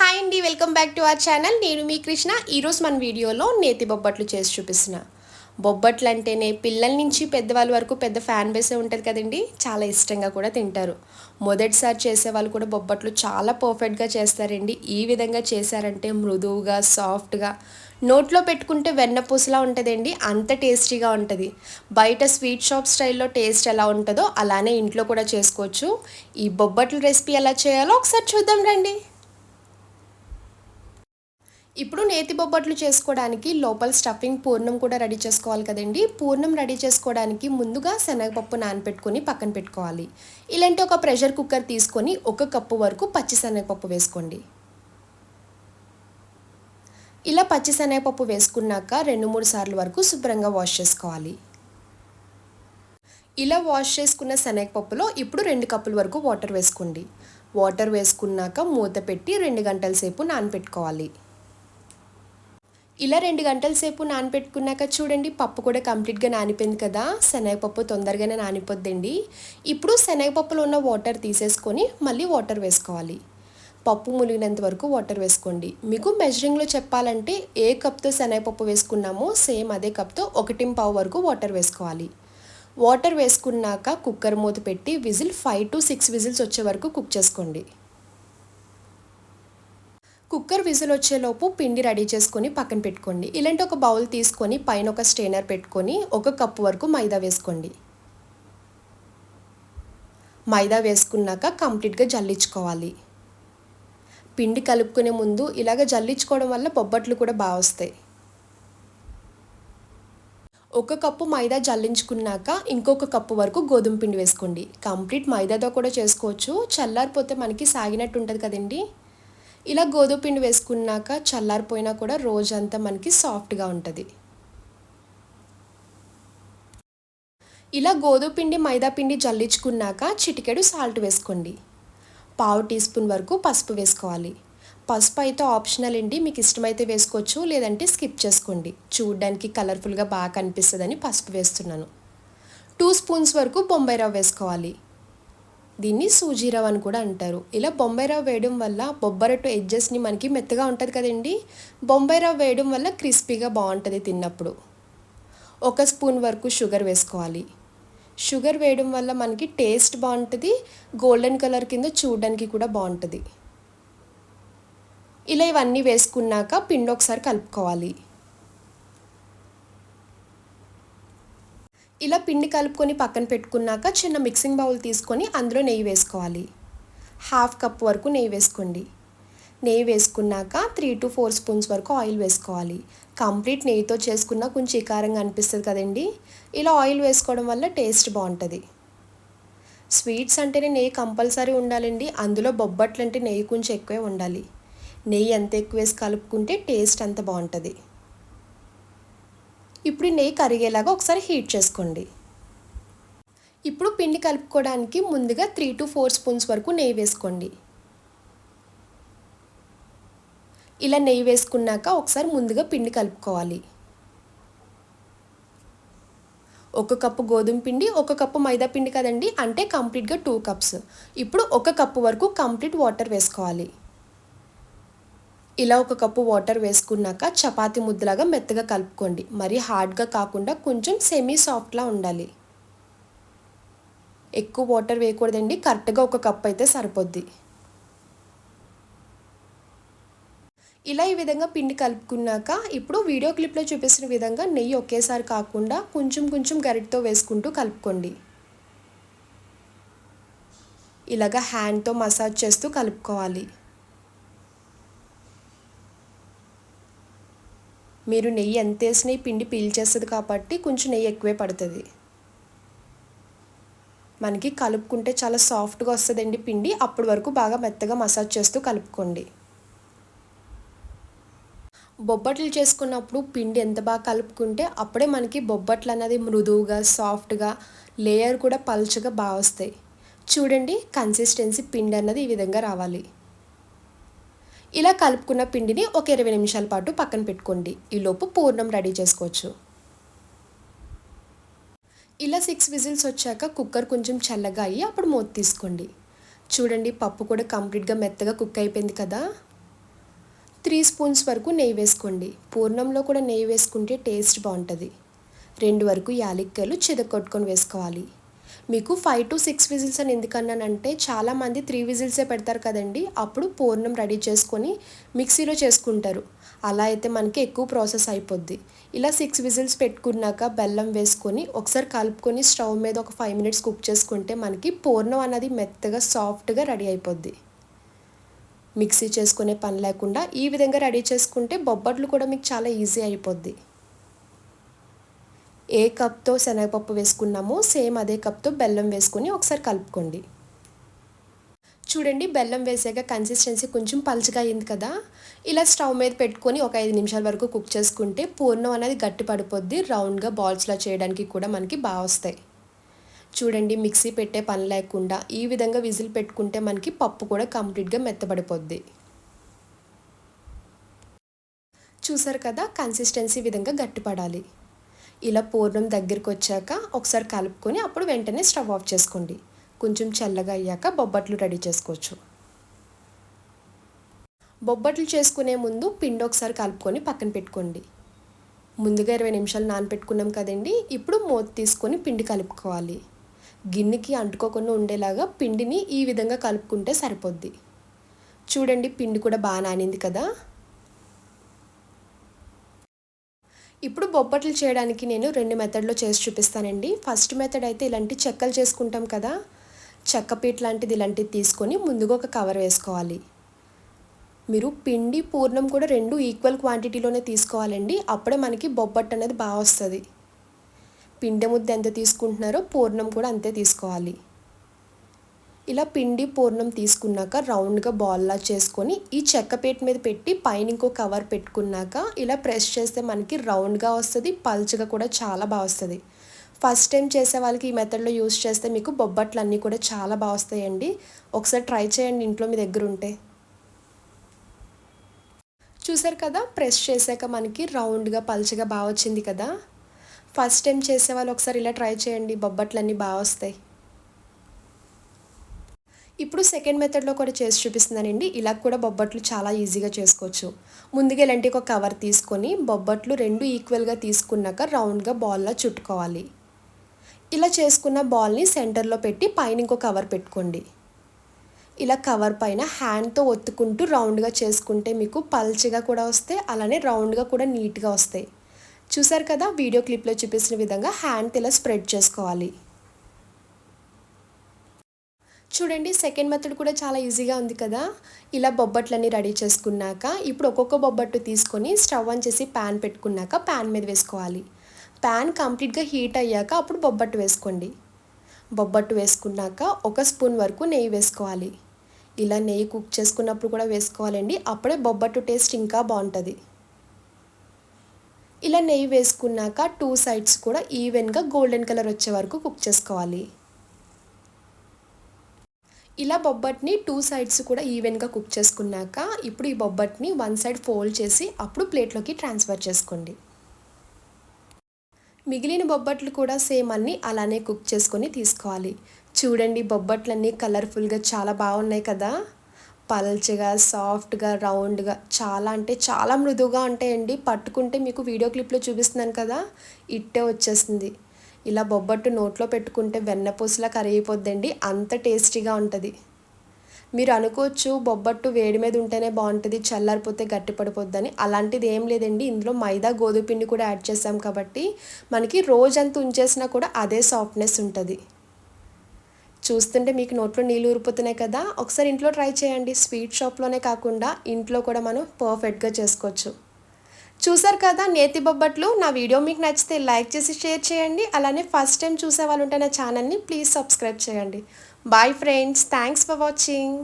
Hi అండి welcome back to our channel. నేను మీ కృష్ణ. ఈరోజు మన వీడియోలో నేతి బొబ్బట్లు చేసి చూపిస్తున్న. బొబ్బట్లు అంటేనే పిల్లల నుంచి పెద్దవాళ్ళ వరకు పెద్ద ఫ్యాన్ బేసే ఉంటుంది కదండి చాలా ఇష్టంగా కూడా తింటారు. మొదటిసారి చేసే వాళ్ళు కూడా బొబ్బట్లు చాలా పర్ఫెక్ట్గా చేస్తారండి. ఈ విధంగా చేశారంటే మృదువుగా సాఫ్ట్గా నోట్లో పెట్టుకుంటే వెన్నపూసలా ఉంటుందండి అంత టేస్టీగా ఉంటుంది. బయట స్వీట్ షాప్ స్టైల్లో టేస్ట్ ఎలా ఉంటుందో అలానే ఇంట్లో కూడా చేసుకోవచ్చు. ఈ బొబ్బట్ల రెసిపీ ఎలా చేయాలో ఒకసారి చూద్దాం రండి. ఇప్పుడు నేతి బొబ్బట్లు చేసుకోవడానికి లోపల స్టఫింగ్ పూర్ణం కూడా రెడీ చేసుకోవాలి కదండి. పూర్ణం రెడీ చేసుకోవడానికి ముందుగా శనగపప్పు నానపెట్టుకొని పక్కన పెట్టుకోవాలి. ఇలాంటి ఒక ప్రెషర్ కుక్కర్ తీసుకొని ఒక కప్పు వరకు పచ్చి శనగపప్పు వేసుకోండి. ఇలా పచ్చి శనగపప్పు వేసుకున్నాక రెండు మూడు సార్లు వరకు శుభ్రంగా వాష్ చేసుకోవాలి. ఇలా వాష్ చేసుకున్న శనగపప్పులో ఇప్పుడు రెండు కప్పుల వరకు వాటర్ వేసుకోండి. వాటర్ వేసుకున్నాక మూత పెట్టి రెండు గంటల సేపు నానపెట్టుకోవాలి ఇలా రెండు గంటల సేపు నానబెట్టుకున్నాక చూడండి పప్పు కూడా కంప్లీట్గా నానిపోయింది కదా. శనగపప్పు తొందరగానే నానిపోద్దండి. ఇప్పుడు శనగపప్పులో ఉన్న వాటర్ తీసేసుకొని మళ్ళీ వాటర్ వేసుకోవాలి. పప్పు ములిగినంత వరకు వాటర్ వేసుకోండి. మీకు మెజరింగ్లో చెప్పాలంటే ఏ కప్తో శనగపప్పు వేసుకున్నామో సేమ్ అదే కప్తో ఒకటి పావు వరకు వాటర్ వేసుకోవాలి. వాటర్ వేసుకున్నాక కుక్కర్ మూత పెట్టి whistle five to six whistles వచ్చే వరకు కుక్ చేసుకోండి. కుక్కర్ విజిల్ వచ్చేలోపు పిండి రెడీ చేసుకొని పక్కన పెట్టుకోండి. ఇలాంటి ఒక బౌల్ తీసుకొని పైన ఒక స్టెయినర్ పెట్టుకొని ఒక కప్పు వరకు మైదా వేసుకోండి. మైదా వేసుకున్నాక కంప్లీట్గా జల్లించుకోవాలి. పిండి కలుపుకునే ముందు ఇలాగ జల్లించుకోవడం వల్ల బొబ్బట్లు కూడా బాగా వస్తాయి. ఒక కప్పు మైదా జల్లించుకున్నాక ఇంకొక కప్పు వరకు గోధుమ పిండి వేసుకోండి. కంప్లీట్ మైదాతో కూడా చేసుకోవచ్చు. చల్లారిపోతే మనకి సాగినట్టు ఉంటుంది కదండీ. ఇలా గోధుమ పిండి వేసుకున్నాక చల్లారిపోయినా కూడా రోజంతా మనకి సాఫ్ట్గా ఉంటుంది. ఇలా గోధుమ పిండి మైదా పిండి జల్లించుకున్నాక చిటికెడు సాల్ట్ వేసుకోండి. పావు టీ స్పూన్ వరకు పసుపు వేసుకోవాలి. పసుపు అయితే ఆప్షనల్ అండి మీకు ఇష్టమైతే వేసుకోవచ్చు లేదంటే స్కిప్ చేసుకోండి. చూడడానికి కలర్ఫుల్గా బాగా కనిపిస్తుందని పసుపు వేస్తున్నాను. టూ స్పూన్స్ వరకు బొంబాయి రవ్వ వేసుకోవాలి. దీన్ని సూజీ రవ్వ అని కూడా అంటారు. ఇలా బొంబాయి రవ్వ వేయడం వల్ల బొబ్బరట్టు ఎడ్జెస్ని మనకి మెత్తగా ఉంటుంది కదండి? బొంబాయి రవ్వ వేయడం వల్ల క్రిస్పీగా బాగుంటుంది తిన్నప్పుడు. ఒక స్పూన్ వరకు షుగర్ వేసుకోవాలి. షుగర్ వేయడం వల్ల మనకి టేస్ట్ బాగుంటుంది గోల్డెన్ కలర్ కింద చూడడానికి కూడా బాగుంటుంది. ఇలా ఇవన్నీ వేసుకున్నాక పిండి ఒకసారి కలుపుకోవాలి. ఇలా పిండి కలుపుకొని పక్కన పెట్టుకున్నాక చిన్న మిక్సింగ్ బౌల్ తీసుకొని అందులో నెయ్యి వేసుకోవాలి. హాఫ్ కప్ వరకు నెయ్యి వేసుకోండి. నెయ్యి వేసుకున్నాక త్రీ టు ఫోర్ స్పూన్స్ వరకు ఆయిల్ వేసుకోవాలి. కంప్లీట్ నెయ్యితో చేసుకున్న కొంచెం ఈకారంగా అనిపిస్తుంది కదండి. ఇలా ఆయిల్ వేసుకోవడం వల్ల టేస్ట్ బాగుంటుంది. స్వీట్స్ అంటేనే నెయ్యి కంపల్సరీ ఉండాలండి. అందులో బొబ్బట్లు అంటే నెయ్యి కొంచెం ఎక్కువే ఉండాలి. నెయ్యి ఎంత ఎక్కువ వేసి కలుపుకుంటే టేస్ట్ అంత బాగుంటుంది. ఇప్పుడు నెయ్యి కరిగేలాగా ఒకసారి హీట్ చేసుకోండి. ఇప్పుడు పిండి కలుపుకోవడానికి ముందుగా త్రీ టు ఫోర్ స్పూన్స్ వరకు నెయ్యి వేసుకోండి. ఇలా నెయ్యి వేసుకున్నాక ఒకసారి ముందుగా పిండి కలుపుకోవాలి. ఒక కప్పు గోధుమ పిండి ఒక కప్పు మైదా పిండి కదండి అంటే కంప్లీట్గా టూ కప్స్ ఇప్పుడు ఒక కప్పు వరకు కంప్లీట్ వాటర్ వేసుకోవాలి. ఇలా ఒక కప్పు వాటర్ వేసుకున్నాక చపాతీ ముద్దలాగా మెత్తగా కలుపుకోండి. మరి హార్డ్గా కాకుండా కొంచెం సెమీ సాఫ్ట్లా ఉండాలి. ఎక్కువ వాటర్ వేయకూడదండి. కరెక్ట్గా ఒక కప్ అయితే సరిపోద్ది. ఇలా ఈ విధంగా పిండి కలుపుకున్నాక ఇప్పుడు వీడియో క్లిప్లో చూపిస్తున్న విధంగా నెయ్యి ఒకేసారి కాకుండా కొంచెం కొంచెం గరిటితో వేసుకుంటూ కలుపుకోండి. ఇలాగా హ్యాండ్తో మసాజ్ చేస్తూ కలుపుకోవాలి. మీరు నెయ్యి ఎంత వేసినా పిండి పీల్చేస్తుంది కాబట్టి కొంచెం నెయ్యి ఎక్కువే పడుతుంది. మనకి కలుపుకుంటే చాలా సాఫ్ట్గా వస్తుందండి పిండి. అప్పటి వరకు బాగా మెత్తగా మసాజ్ చేస్తూ కలుపుకోండి. బొబ్బట్లు చేసుకున్నప్పుడు పిండి ఎంత బాగా కలుపుకుంటే అప్పుడే మనకి బొబ్బట్లు అన్నది మృదువుగా సాఫ్ట్గా లేయర్ కూడా పల్చగా బాగా వస్తాయి. చూడండి కన్సిస్టెన్సీ పిండి అన్నది ఈ విధంగా రావాలి. ఇలా కలుపుకున్న పిండిని ఒక ఇరవై నిమిషాల పాటు పక్కన పెట్టుకోండి. ఈలోపు పూర్ణం రెడీ చేసుకోవచ్చు. ఇలా సిక్స్ విజిల్స్ వచ్చాక కుక్కర్ కొంచెం చల్లగా అయ్యి అప్పుడు మూత తీసుకోండి. చూడండి పప్పు కూడా కంప్లీట్గా మెత్తగా కుక్ అయిపోయింది కదా? త్రీ స్పూన్స్ వరకు నెయ్యి వేసుకోండి. పూర్ణంలో కూడా నెయ్యి వేసుకుంటే టేస్ట్ బాగుంటుంది. రెండు వరకు యాలక్కాయలు చిదకొట్టుకొని వేసుకోవాలి. మీకు ఫైవ్ టు సిక్స్ విజిల్స్ అని ఎందుకన్నానంటే చాలామంది త్రీ విజిల్సే పెడతారు కదండి అప్పుడు పూర్ణం రెడీ చేసుకొని మిక్సీలో చేసుకుంటారు. అలా అయితే మనకి ఎక్కువ ప్రాసెస్ అయిపోద్ది. ఇలా సిక్స్ విజిల్స్ పెట్టుకున్నాక బెల్లం వేసుకొని ఒకసారి కలుపుకొని స్టవ్ మీద ఒక ఫైవ్ మినిట్స్ కుక్ చేసుకుంటే మనకి పూర్ణం అన్నది మెత్తగా సాఫ్ట్గా రెడీ అయిపోద్ది. మిక్సీ చేసుకునే పని లేకుండా ఈ విధంగా రెడీ చేసుకుంటే బొబ్బట్లు కూడా మీకు చాలా ఈజీ అయిపోద్ది. ఏ కప్తో శనగపప్పు వేసుకున్నామో సేమ్ అదే కప్తో బెల్లం వేసుకొని ఒకసారి కలుపుకోండి. చూడండి బెల్లం వేసాక కన్సిస్టెన్సీ కొంచెం పలుచగా అయింది కదా? ఇలా స్టవ్ మీద పెట్టుకొని ఒక ఐదు నిమిషాల వరకు కుక్ చేసుకుంటే పూర్ణం అనేది గట్టి పడిపోద్ది రౌండ్గా బాల్స్లా చేయడానికి కూడా మనకి బాగా వస్తాయి. చూడండి మిక్సీ పెట్టే పని లేకుండా ఈ విధంగా విజిల్ పెట్టుకుంటే మనకి పప్పు కూడా కంప్లీట్గా మెత్తబడిపోద్ది. చూసారు కదా? కన్సిస్టెన్సీ విధంగా గట్టిపడాలి. ఇలా పూర్ణం దగ్గరికి వచ్చాక ఒకసారి కలుపుకొని అప్పుడు వెంటనే స్టవ్ ఆఫ్ చేసుకోండి. కొంచెం చల్లగా అయ్యాక బొబ్బట్లు రెడీ చేసుకోవచ్చు. బొబ్బట్లు చేసుకునే ముందు పిండి ఒకసారి కలుపుకొని పక్కన పెట్టుకోండి. ముందుగా ఇరవై నిమిషాలు నానపెట్టుకున్నాం కదండి ఇప్పుడు మూత తీసుకొని పిండి కలుపుకోవాలి. గిన్నెకి అంటుకోకుండా ఉండేలాగా పిండిని ఈ విధంగా కలుపుకుంటే సరిపోద్ది. చూడండి పిండి కూడా బాగా నానింది కదా. ఇప్పుడు బొబ్బట్లు చేయడానికి నేను రెండు మెథడ్లో చేసి చూపిస్తానండి. ఫస్ట్ మెథడ్ అయితే ఇలాంటి చెక్కలు చేసుకుంటాం కదా చెక్కపీట లాంటిది ఇలాంటిది తీసుకొని ముందుగా ఒక కవర్ వేసుకోవాలి. మీరు పిండి పూర్ణం కూడా రెండు ఈక్వల్ క్వాంటిటీలోనే తీసుకోవాలండి. అప్పుడే మనకి బొబ్బట్టు అనేది బాగా వస్తుంది. పిండి ముద్ద ఎంత తీసుకుంటున్నారో పూర్ణం కూడా అంతే తీసుకోవాలి. ఇలా పిండి పూర్ణం తీసుకున్నాక రౌండ్గా బాల్లా చేసుకొని ఈ చెక్క పేట మీద పెట్టి పైన ఇంకో కవర్ పెట్టుకున్నాక ఇలా ప్రెస్ చేస్తే మనకి రౌండ్గా వస్తుంది పల్చగా కూడా చాలా బాగా వస్తుంది. ఫస్ట్ టైం చేసే వాళ్ళకి ఈ మెథడ్లో యూస్ చేస్తే మీకు బొబ్బట్లు అన్నీ కూడా చాలా బాగా వస్తాయండి. ఒకసారి ట్రై చేయండి ఇంట్లో మీ దగ్గర ఉంటే. చూసారు కదా ప్రెస్ చేశాక మనకి రౌండ్గా పల్చగా బాగా వచ్చింది కదా. ఫస్ట్ టైం చేసే వాళ్ళు ఒకసారి ఇలా ట్రై చేయండి బొబ్బట్లన్నీ బాగా వస్తాయి. ఇప్పుడు సెకండ్ మెథడ్లో కూడా చేసి చూపిస్తున్నానండి. ఇలా కూడా బొబ్బట్లు చాలా ఈజీగా చేసుకోవచ్చు. ముందుగా ఇలాంటి ఒక కవర్ తీసుకొని బొబ్బట్లు రెండు ఈక్వల్గా తీసుకున్నాక రౌండ్గా బాల్లా చుట్టుకోవాలి. ఇలా చేసుకున్న బాల్ని సెంటర్లో పెట్టి పైన ఇంకో కవర్ పెట్టుకోండి. ఇలా కవర్ పైన హ్యాండ్తో ఒత్తుకుంటూ రౌండ్గా చేసుకుంటే మీకు పల్చగా కూడా వస్తాయి అలానే రౌండ్గా కూడా నీట్గా వస్తాయి. చూసారు కదా వీడియో క్లిప్లో చూపించిన విధంగా హ్యాండ్ ఇలా స్ప్రెడ్ చేసుకోవాలి. చూడండి సెకండ్ మెథడ్ కూడా చాలా ఈజీగా ఉంది కదా. ఇలా బొబ్బట్లన్నీ రెడీ చేసుకున్నాక ఇప్పుడు ఒక్కొక్క బొబ్బట్టు తీసుకొని స్టవ్ ఆన్ చేసి ప్యాన్ పెట్టుకున్నాక ప్యాన్ మీద వేసుకోవాలి. ప్యాన్ కంప్లీట్గా హీట్ అయ్యాక అప్పుడు బొబ్బట్టు వేసుకోండి. బొబ్బట్టు వేసుకున్నాక ఒక స్పూన్ వరకు నెయ్యి వేసుకోవాలి. ఇలా నెయ్యి కుక్ చేసుకున్నప్పుడు కూడా వేసుకోవాలండి అప్పుడే బొబ్బట్టు టేస్ట్ ఇంకా బాగుంటుంది. ఇలా నెయ్యి వేసుకున్నాక టూ సైడ్స్ కూడా ఈవెన్గా గోల్డెన్ కలర్ వచ్చే వరకు కుక్ చేసుకోవాలి. ఇలా బొబ్బట్ని టూ సైడ్స్ కూడా ఈవెన్గా కుక్ చేసుకున్నాక ఇప్పుడు ఈ బొబ్బట్ని వన్ సైడ్ ఫోల్డ్ చేసి అప్పుడు ప్లేట్లోకి ట్రాన్స్ఫర్ చేసుకోండి. మిగిలిన బొబ్బట్లు కూడా సేమ్ అన్నీ అలానే కుక్ చేసుకొని తీసుకోవాలి. చూడండి బొబ్బట్లన్నీ కలర్ఫుల్గా చాలా బాగున్నాయి కదా. పల్చగా సాఫ్ట్గా రౌండ్గా చాలా అంటే చాలా మృదువుగా ఉంటాయండి. పట్టుకుంటే మీకు వీడియో క్లిప్లో చూపిస్తున్నాను కదా. ఇట్టే వచ్చేసింది. ఇలా బొబ్బట్టు నోట్లో పెట్టుకుంటే వెన్నపూసలా కరిగిపోద్దండి. అంత టేస్టీగా ఉంటుంది. మీరు అనుకోవచ్చు బొబ్బట్టు వేడి మీద ఉంటేనే బాగుంటుంది చల్లారిపోతే గట్టి పడిపోద్దని. అలాంటిది ఏం లేదండి. ఇందులో మైదా గోధుమ పిండి కూడా యాడ్ చేసాం కాబట్టి మనకి రోజంతా ఉంచేసినా కూడా అదే సాఫ్ట్నెస్ ఉంటుంది. చూస్తుంటే మీకు నోట్లో నీళ్ళు ఊరిపోతున్నాయి కదా. ఒకసారి ఇంట్లో ట్రై చేయండి. స్వీట్ షాప్లోనే కాకుండా ఇంట్లో కూడా మనం పర్ఫెక్ట్గా చేసుకోవచ్చు. చూసారు కదా నేతి బొబ్బట్లు. నా వీడియో మీకు నచ్చితే లైక్ చేసి షేర్ చేయండి. అలానే ఫస్ట్ టైం చూసే వాళ్ళు ఉంటే నా ఛానల్ని ప్లీజ్ సబ్స్క్రైబ్ చేయండి. Bye friends. Thanks for watching.